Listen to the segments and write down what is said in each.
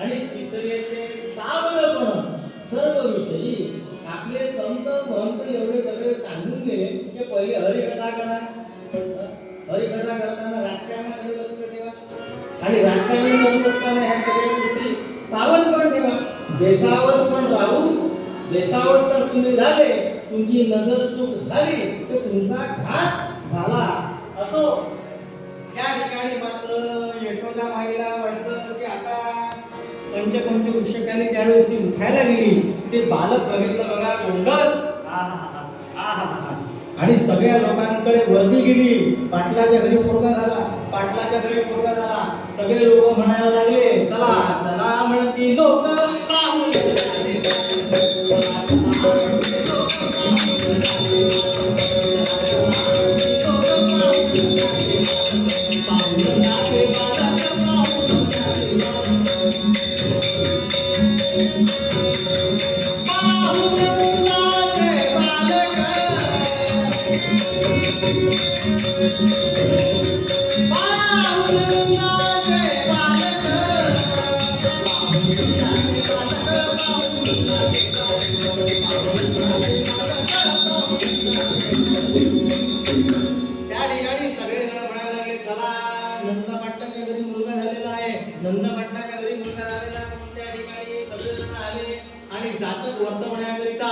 आणि तिसरे ते सावलपण सर्व विषयी आपले संत महंत एवढे सगळे सांगून गेले ते पहिले हरिकथा करा. हरिकथा करताना राजकारणाकडे लक्ष ठेवा. आणि राजकारण करत असताना ह्या सगळ्या गोष्टी सावधपण ठेवा. बेसावध पण राहू. बेसावध जर तुम्ही झाले तुमची नजर चूक झाली तर तुमचा घात झाला. असो. त्या ठिकाणी मात्र यशोदा माईला पंचपंच वृक्षकाने त्यावेळेस ती उठायला गेली? ते बालक बघितलं बघा कोंडस आणि सगळ्या लोकांकडे वर्दी गेली. पाटलाच्या घरी पोरगा झाला. पाटलाच्या घरी पोरगा झाला. सगळे लोक म्हणायला लागले चला चला म्हणती लोक जातक वर्तवण्याकरिता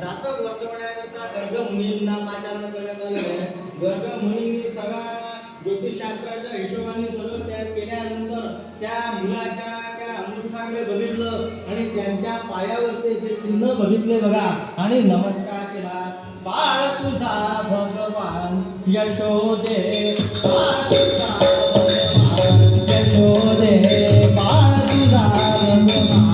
जातक वर्तवण्याकरिता गर्ग मुनींना पाचारण वर्ग म्हणून सगळा ज्योतिषशास्त्राच्या हिशोबाने सर्व त्या केल्यानंतर त्या मुलाच्या त्या अंगुष्ठाकडे बघितलं आणि त्यांच्या पायावरचे जे चिन्ह बघितले बघा आणि नमस्कार केला. बाळ तुझा भगवान यशोदे बाळ यशोदे बाळ तुझा भगवान.